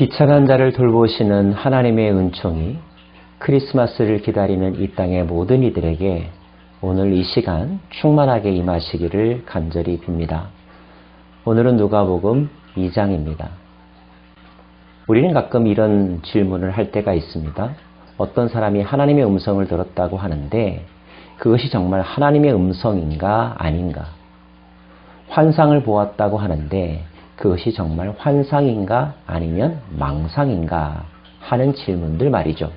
비천한 자를 돌보시는 하나님의 은총이 크리스마스를 기다리는 이 땅의 모든 이들에게 오늘 이 시간 충만하게 임하시기를 간절히 빕니다. 오늘은 누가복음 2장입니다. 우리는 가끔 이런 질문을 할 때가 있습니다. 어떤 사람이 하나님의 음성을 들었다고 하는데 그것이 정말 하나님의 음성인가 아닌가? 환상을 보았다고 하는데 그것이 정말 환상인가 아니면 망상인가 하는 질문들 말이죠.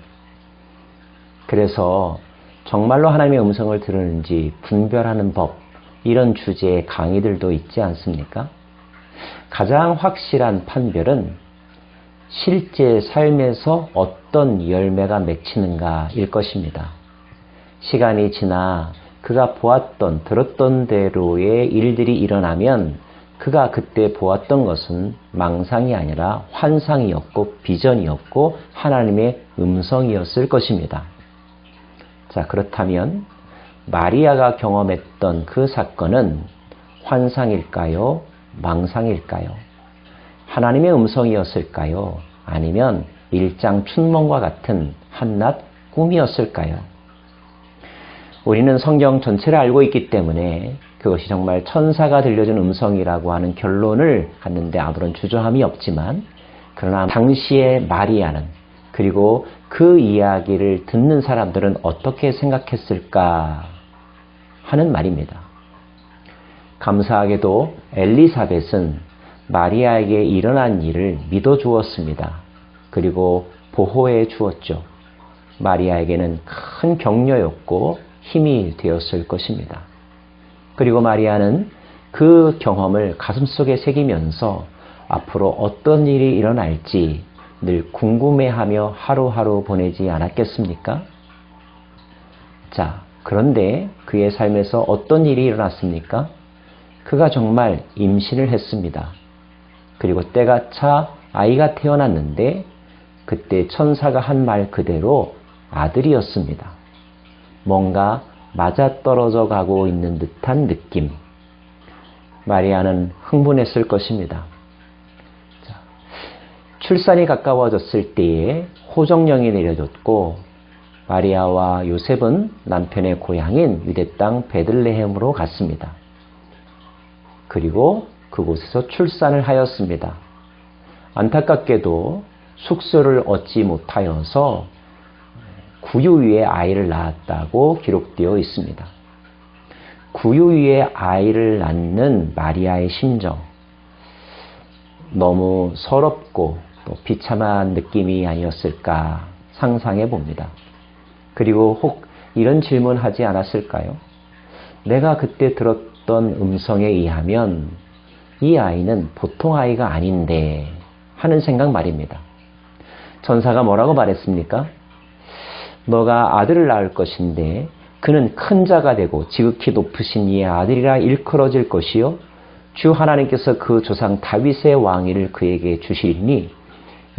그래서 정말로 하나님의 음성을 들었는지 분별하는 법, 이런 주제의 강의들도 있지 않습니까? 가장 확실한 판별은 실제 삶에서 어떤 열매가 맺히는가일 것입니다. 시간이 지나 그가 보았던, 들었던 대로의 일들이 일어나면 그가 그때 보았던 것은 망상이 아니라 환상이었고 비전이었고 하나님의 음성이었을 것입니다. 자, 그렇다면 마리아가 경험했던 그 사건은 환상일까요? 망상일까요? 하나님의 음성이었을까요? 아니면 일장 춘몽과 같은 한낱 꿈이었을까요? 우리는 성경 전체를 알고 있기 때문에 그것이 정말 천사가 들려준 음성이라고 하는 결론을 갖는데 아무런 주저함이 없지만 그러나 당시의 마리아는 그리고 그 이야기를 듣는 사람들은 어떻게 생각했을까 하는 말입니다. 감사하게도 엘리사벳은 마리아에게 일어난 일을 믿어 주었습니다. 그리고 보호해 주었죠. 마리아에게는 큰 격려였고 힘이 되었을 것입니다. 그리고 마리아는 그 경험을 가슴속에 새기면서 앞으로 어떤 일이 일어날지 늘 궁금해하며 하루하루 보내지 않았겠습니까? 자, 그런데 그의 삶에서 어떤 일이 일어났습니까? 그가 정말 임신을 했습니다. 그리고 때가 차 아이가 태어났는데 그때 천사가 한 말 그대로 아들이었습니다. 뭔가 맞아떨어져 가고 있는 듯한 느낌. 마리아는 흥분했을 것입니다. 자, 출산이 가까워졌을 때에 호정령이 내려졌고 마리아와 요셉은 남편의 고향인 유대 땅 베들레헴으로 갔습니다. 그리고 그곳에서 출산을 하였습니다. 안타깝게도 숙소를 얻지 못하여서 구유 위에 아이를 낳았다고 기록되어 있습니다. 구유 위에 아이를 낳는 마리아의 심정. 너무 서럽고 또 비참한 느낌이 아니었을까 상상해 봅니다. 그리고 혹 이런 질문 하지 않았을까요? 내가 그때 들었던 음성에 의하면 이 아이는 보통 아이가 아닌데 하는 생각 말입니다. 전사가 뭐라고 말했습니까? 너가 아들을 낳을 것인데 그는 큰 자가 되고 지극히 높으신 이의 아들이라 일컬어질 것이요 주 하나님께서 그 조상 다윗의 왕위를 그에게 주시리니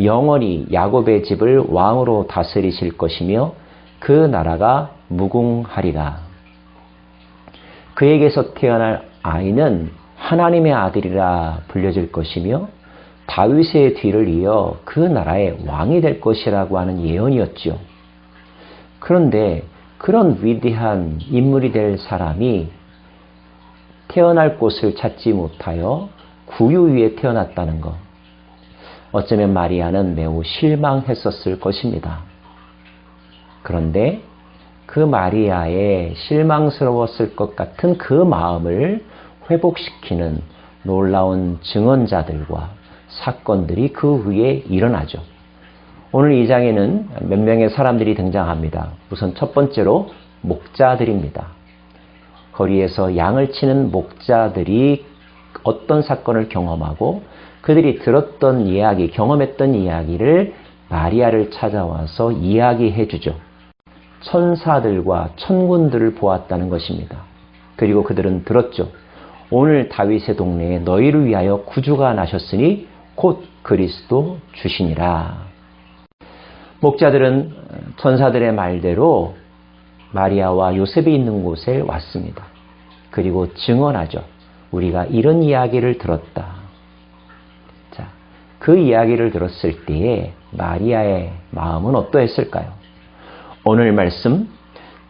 영원히 야곱의 집을 왕으로 다스리실 것이며 그 나라가 무궁하리라. 그에게서 태어날 아이는 하나님의 아들이라 불려질 것이며 다윗의 뒤를 이어 그 나라의 왕이 될 것이라고 하는 예언이었죠. 그런데 그런 위대한 인물이 될 사람이 태어날 곳을 찾지 못하여 구유 위에 태어났다는 것. 어쩌면 마리아는 매우 실망했었을 것입니다. 그런데 그 마리아의 실망스러웠을 것 같은 그 마음을 회복시키는 놀라운 증언자들과 사건들이 그 위에 일어나죠. 오늘 이 장에는 몇 명의 사람들이 등장합니다. 우선 첫 번째로 목자들입니다. 거리에서 양을 치는 목자들이 어떤 사건을 경험하고 그들이 들었던 이야기, 경험했던 이야기를 마리아를 찾아와서 이야기해 주죠. 천사들과 천군들을 보았다는 것입니다. 그리고 그들은 들었죠. 오늘 다윗의 동네에 너희를 위하여 구주가 나셨으니 곧 그리스도 주시니라. 목자들은 천사들의 말대로 마리아와 요셉이 있는 곳에 왔습니다. 그리고 증언하죠. 우리가 이런 이야기를 들었다. 자, 그 이야기를 들었을 때에 마리아의 마음은 어떠했을까요? 오늘 말씀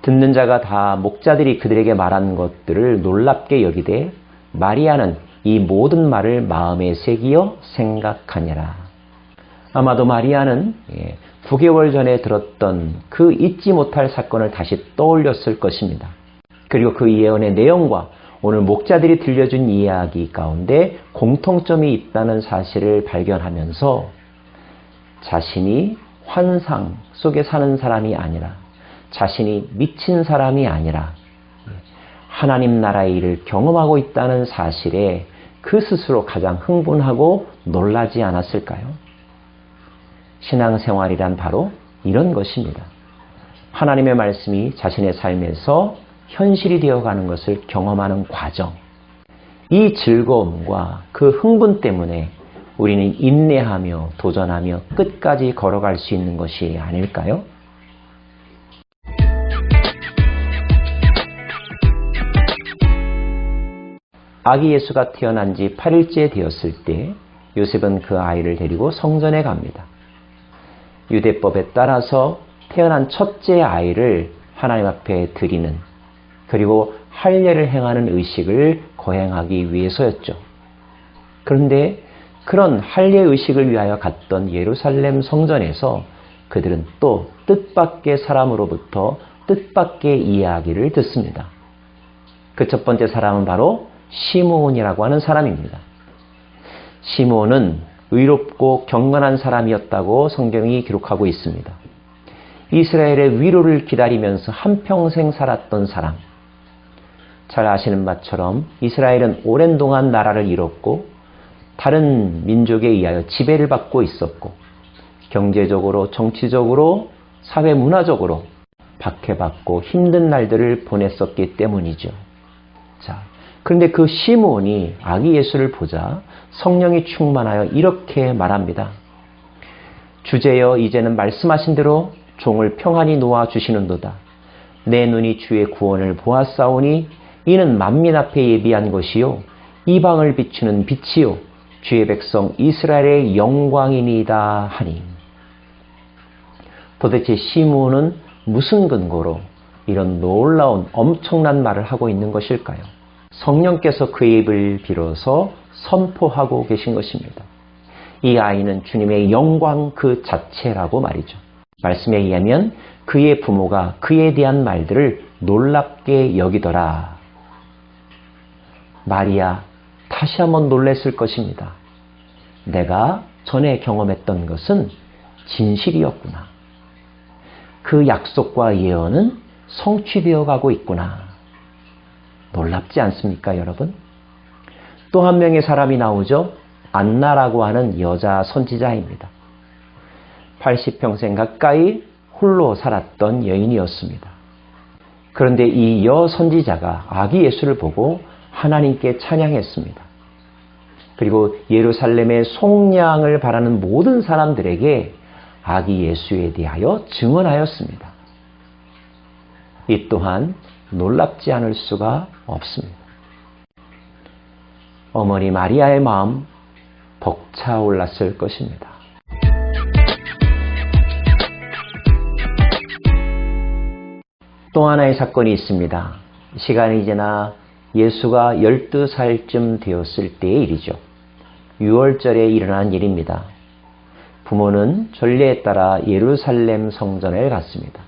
듣는 자가 다 목자들이 그들에게 말한 것들을 놀랍게 여기되 마리아는 이 모든 말을 마음에 새기어 생각하니라. 아마도 마리아는 9개월 예, 전에 들었던 그 잊지 못할 사건을 다시 떠올렸을 것입니다. 그리고 그 예언의 내용과 오늘 목자들이 들려준 이야기 가운데 공통점이 있다는 사실을 발견하면서 자신이 환상 속에 사는 사람이 아니라 자신이 미친 사람이 아니라 하나님 나라의 일을 경험하고 있다는 사실에 그 스스로 가장 흥분하고 놀라지 않았을까요? 신앙생활이란 바로 이런 것입니다. 하나님의 말씀이 자신의 삶에서 현실이 되어가는 것을 경험하는 과정. 이 즐거움과 그 흥분 때문에 우리는 인내하며 도전하며 끝까지 걸어갈 수 있는 것이 아닐까요? 아기 예수가 태어난 지 8일째 되었을 때 요셉은 그 아이를 데리고 성전에 갑니다. 유대법에 따라서 태어난 첫째 아이를 하나님 앞에 드리는 그리고 할례를 행하는 의식을 거행하기 위해서였죠. 그런데 그런 할례 의식을 위하여 갔던 예루살렘 성전에서 그들은 또 뜻밖의 사람으로부터 뜻밖의 이야기를 듣습니다. 그 첫 번째 사람은 바로 시므온이라고 하는 사람입니다. 시므온은 의롭고 경건한 사람이었다고 성경이 기록하고 있습니다. 이스라엘의 위로를 기다리면서 한평생 살았던 사람. 잘 아시는 바처럼 이스라엘은 오랜 동안 나라를 잃었고 다른 민족에 의하여 지배를 받고 있었고 경제적으로 정치적으로 사회 문화적으로 박해받고 힘든 날들을 보냈었기 때문이죠. 자, 그런데 그 시므온이 아기 예수를 보자 성령이 충만하여 이렇게 말합니다. 주제여 이제는 말씀하신 대로 종을 평안히 놓아 주시는도다. 내 눈이 주의 구원을 보았사오니 이는 만민 앞에 예비한 것이요 이방을 비추는 빛이요 주의 백성 이스라엘의 영광이니다 하니 도대체 시므온은 무슨 근거로 이런 놀라운 엄청난 말을 하고 있는 것일까요? 성령께서 그의 입을 빌어서 선포하고 계신 것입니다. 이 아이는 주님의 영광 그 자체라고 말이죠. 말씀에 의하면 그의 부모가 그에 대한 말들을 놀랍게 여기더라. 마리아 다시 한번 놀랬을 것입니다. 내가 전에 경험했던 것은 진실이었구나. 그 약속과 예언은 성취되어 가고 있구나. 놀랍지 않습니까, 여러분? 또 한 명의 사람이 나오죠. 안나라고 하는 여자 선지자입니다. 80평생 가까이 홀로 살았던 여인이었습니다. 그런데 이 여 선지자가 아기 예수를 보고 하나님께 찬양했습니다. 그리고 예루살렘의 속량을 바라는 모든 사람들에게 아기 예수에 대하여 증언하였습니다. 이 또한 놀랍지 않을 수가 없습니다. 어머니 마리아의 마음 벅차올랐을 것입니다. 또 하나의 사건이 있습니다. 시간이 지나 예수가 12살쯤 되었을 때의 일이죠. 6월절에 일어난 일입니다. 부모는 전례에 따라 예루살렘 성전에 갔습니다.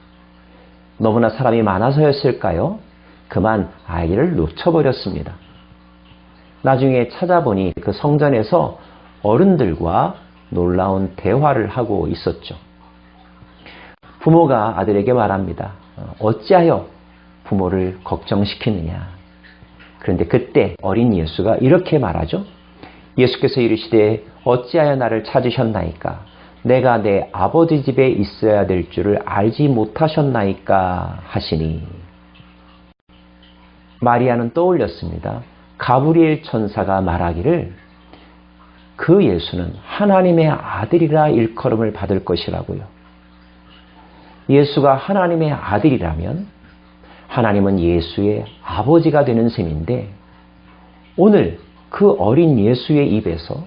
너무나 사람이 많아서였을까요? 그만 아이를 놓쳐버렸습니다. 나중에 찾아보니 그 성전에서 어른들과 놀라운 대화를 하고 있었죠. 부모가 아들에게 말합니다. 어찌하여 부모를 걱정시키느냐. 그런데 그때 어린 예수가 이렇게 말하죠. 예수께서 이르시되 어찌하여 나를 찾으셨나이까? 내가 내 아버지 집에 있어야 될 줄을 알지 못하셨나이까 하시니 마리아는 떠올렸습니다. 가브리엘 천사가 말하기를 그 예수는 하나님의 아들이라 일컬음을 받을 것이라고요. 예수가 하나님의 아들이라면 하나님은 예수의 아버지가 되는 셈인데 오늘 그 어린 예수의 입에서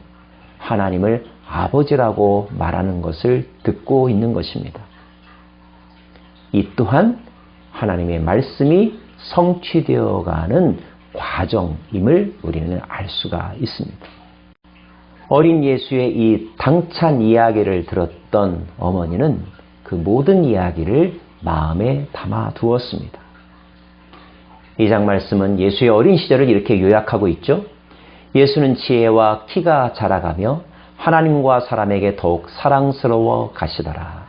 하나님을 아버지라고 말하는 것을 듣고 있는 것입니다. 이 또한 하나님의 말씀이 성취되어 가는 과정임을 우리는 알 수가 있습니다. 어린 예수의 이 당찬 이야기를 들었던 어머니는 그 모든 이야기를 마음에 담아 두었습니다. 이 장 말씀은 예수의 어린 시절을 이렇게 요약하고 있죠. 예수는 지혜와 키가 자라가며 하나님과 사람에게 더욱 사랑스러워 가시더라.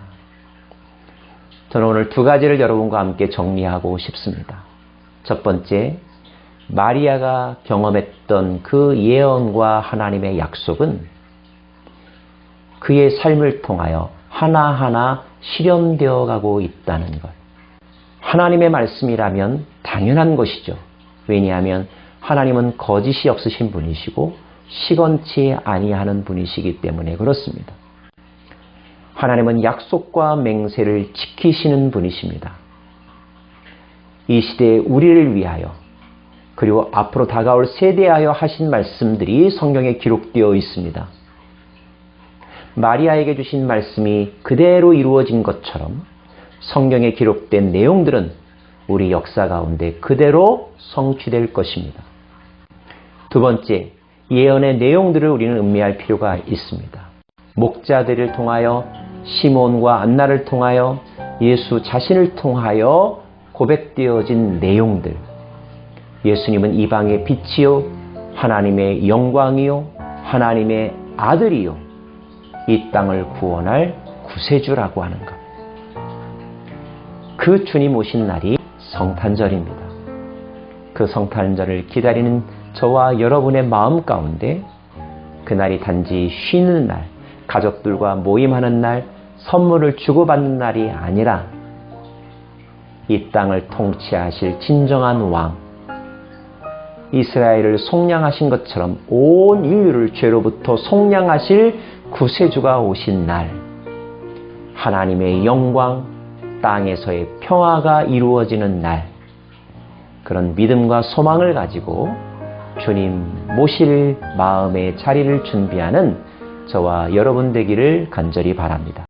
저는 오늘 두 가지를 여러분과 함께 정리하고 싶습니다. 첫 번째, 마리아가 경험했던 그 예언과 하나님의 약속은 그의 삶을 통하여 하나하나 실현되어 가고 있다는 것. 하나님의 말씀이라면 당연한 것이죠. 왜냐하면 하나님은 거짓이 없으신 분이시고 시건치 아니하는 분이시기 때문에 그렇습니다. 하나님은 약속과 맹세를 지키시는 분이십니다. 이 시대에 우리를 위하여 그리고 앞으로 다가올 세대하여 하신 말씀들이 성경에 기록되어 있습니다. 마리아에게 주신 말씀이 그대로 이루어진 것처럼 성경에 기록된 내용들은 우리 역사 가운데 그대로 성취될 것입니다. 두 번째, 예언의 내용들을 우리는 음미할 필요가 있습니다. 목자들을 통하여 시몬과 안나를 통하여 예수 자신을 통하여 고백되어진 내용들. 예수님은 이방의 빛이요, 하나님의 영광이요, 하나님의 아들이요, 이 땅을 구원할 구세주라고 하는 것. 그 주님 오신 날이 성탄절입니다. 그 성탄절을 기다리는 저와 여러분의 마음 가운데 그날이 단지 쉬는 날, 가족들과 모임하는 날, 선물을 주고받는 날이 아니라 이 땅을 통치하실 진정한 왕, 이스라엘을 속량하신 것처럼 온 인류를 죄로부터 속량하실 구세주가 오신 날, 하나님의 영광, 땅에서의 평화가 이루어지는 날, 그런 믿음과 소망을 가지고 주님 모실 마음의 자리를 준비하는 저와 여러분 되기를 간절히 바랍니다.